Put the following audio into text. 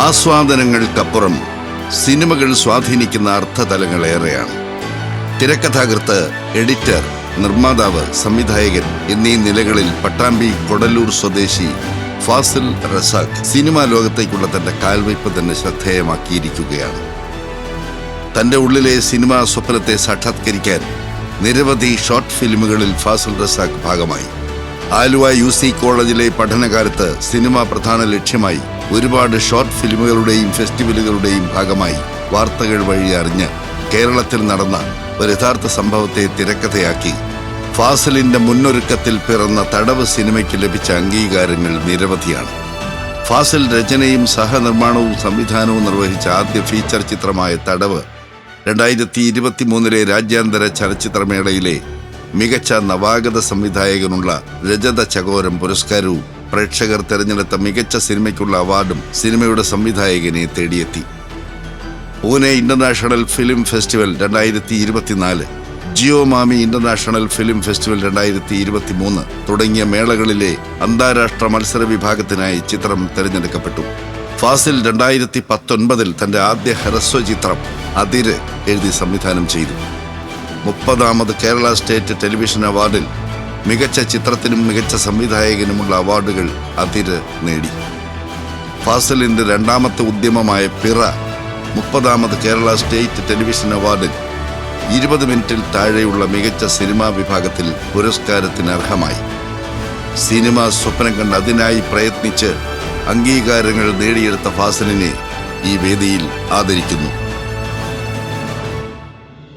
ആസ്വാദനങ്ങൾക്കപ്പുറം സിനിമകൾ സ്വാധീനിക്കുന്ന അർത്ഥതലങ്ങൾ ഏറെയാണ് തിരക്കഥാകൃത്ത് എഡിറ്റർ നിർമ്മാതാവ് സംവിധായകൻ എന്നീ നിലകളിൽ പട്ടാമ്പി കൊടലൂർ സ്വദേശി ഫാസിൽ റസാഖ് സിനിമാ ലോകത്തേക്കുള്ള തന്റെ കാൽവയ്പ് തന്നെ ശ്രദ്ധേയമാക്കിയിരിക്കുകയാണ്. തന്റെ ഉള്ളിലെ സിനിമാ സ്വപ്നത്തെ സാക്ഷാത്കരിക്കാൻ നിരവധി ഷോർട്ട് ഫിലിമുകളിൽ ഫാസിൽ റസാഖ് ഭാഗമായി. ആലുവ യു സി കോളേജിലെ പഠനകാലത്ത് സിനിമ പ്രധാന ലക്ഷ്യമായി ഒരുപാട് ഷോർട്ട് ഫിലിമുകളുടെയും ഫെസ്റ്റിവലുകളുടെയും ഭാഗമായി വാർത്തകൾ വഴി അറിഞ്ഞ് കേരളത്തിൽ നടന്ന ഒരു യഥാർത്ഥ സംഭവത്തെ തിരക്കഥയാക്കി. ഫാസിലിന്റെ മുന്നൊരുക്കത്തിൽ പിറന്ന തടവ് സിനിമയ്ക്ക് ലഭിച്ച അംഗീകാരങ്ങൾ നിരവധിയാണ്. ഫാസിൽ രചനയും സഹനിർമ്മാണവും സംവിധാനവും നിർവഹിച്ച ആദ്യ ഫീച്ചർ ചിത്രമായ തടവ് രണ്ടായിരത്തി ഇരുപത്തി മൂന്നിലെ രാജ്യാന്തര ചലച്ചിത്രമേളയിലെ മികച്ച നവാഗത സംവിധായകനുള്ള രജത ചകോരം പുരസ്കാരവും പ്രേക്ഷകർ തെരഞ്ഞെടുത്ത മികച്ച സിനിമയ്ക്കുള്ള അവാർഡും സിനിമയുടെ സംവിധായകനെ തേടിയെത്തി. പൂനെ ഇന്റർനാഷണൽ ഫിലിം ഫെസ്റ്റിവൽ രണ്ടായിരത്തി ഇരുപത്തിനാല് ജിയോ മാമി ഇന്റർനാഷണൽ ഫിലിം ഫെസ്റ്റിവൽ രണ്ടായിരത്തി ഇരുപത്തി മൂന്ന് തുടങ്ങിയ മേളകളിലെ അന്താരാഷ്ട്ര മത്സര വിഭാഗത്തിനായി ചിത്രം തിരഞ്ഞെടുക്കപ്പെട്ടു. ഫാസിൽ രണ്ടായിരത്തി പത്തൊൻപതിൽ തന്റെ ആദ്യ ഹ്രസ്വ ചിത്രം അതിര് എഴുതി സംവിധാനം ചെയ്തു. മുപ്പതാമത് കേരള സ്റ്റേറ്റ് ടെലിവിഷൻ അവാർഡിൽ മികച്ച ചിത്രത്തിനും മികച്ച സംവിധായകനുമുള്ള അവാർഡുകൾ അതിര് നേടി. ഫാസലിന്റെ രണ്ടാമത്തെ ഉദ്യമമായ പിറ മുപ്പതാമത് കേരള സ്റ്റേറ്റ് ടെലിവിഷൻ അവാർഡിൽ ഇരുപത് മിനിറ്റിൽ താഴെയുള്ള മികച്ച സിനിമാ വിഭാഗത്തിൽ പുരസ്കാരത്തിന് അർഹമായി. സിനിമ സ്വപ്നം കണ്ട് അതിനായി പ്രയത്നിച്ച് അംഗീകാരങ്ങൾ നേടിയെടുത്ത ഫാസലിനെ ഈ വേദിയിൽ ആദരിക്കുന്നു.